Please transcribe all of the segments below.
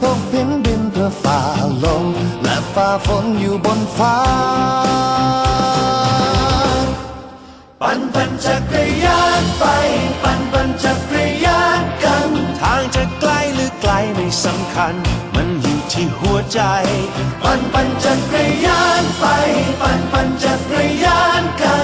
พบเห็นบินเพื่อฝ่าลม และฝ่าฝนอยู่บนฟ้า ปั่นปั่นจักรยานไป ปั่นปั่นจักรยานกัน ทางจะไกลหรือไกลไม่สำคัญ มันอยู่ที่หัวใจ ปั่นปั่นจักรยานไป ปั่นปั่นจักรยานกัน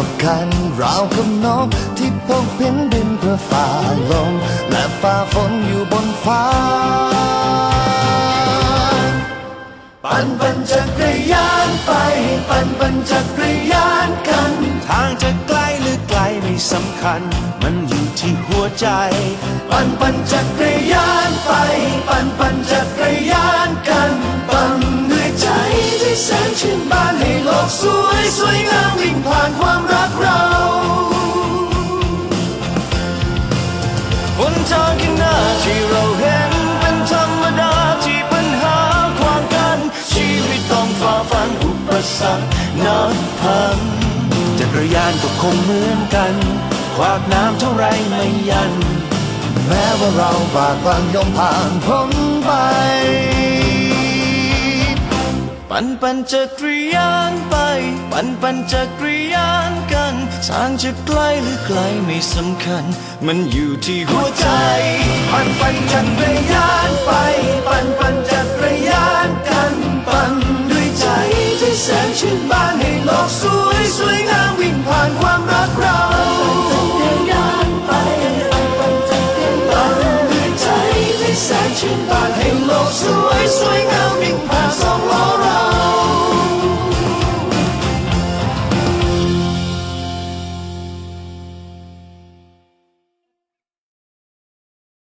บ กันราวกับนกที่พบเห็นบินเพื่อฝ่าลม และฝ่าฝนอยู่บนฟ้า ปั่นปั่นจักรยานไป ปั่นปั่นจักรยานกัน ทางจะไกลหรือไกลไม่สำคัญ มันอยู่ที่หัวใจ ปั่นปั่นจักรยานไป ปั่นปั่นจักรยานกัน ปั่นด้วยใจที่แสนชื่นบานให้โลกสวยสวยงามวิ่งผ่านความ ปสรรคนับพันจักรยานก็คงเหมือนกัน ขวากน้ำเท่าไรไม่ยัน แม้ว่าเราบากบันยอมผ่านพ้นไป ปันปันจักรยานไป ปันปันจักรยานกันทางจะไกลหรือไกลไม่สำคัญ มันอยู่ที่หัวใจ ปันปันจักรยานไป Sáng 乐书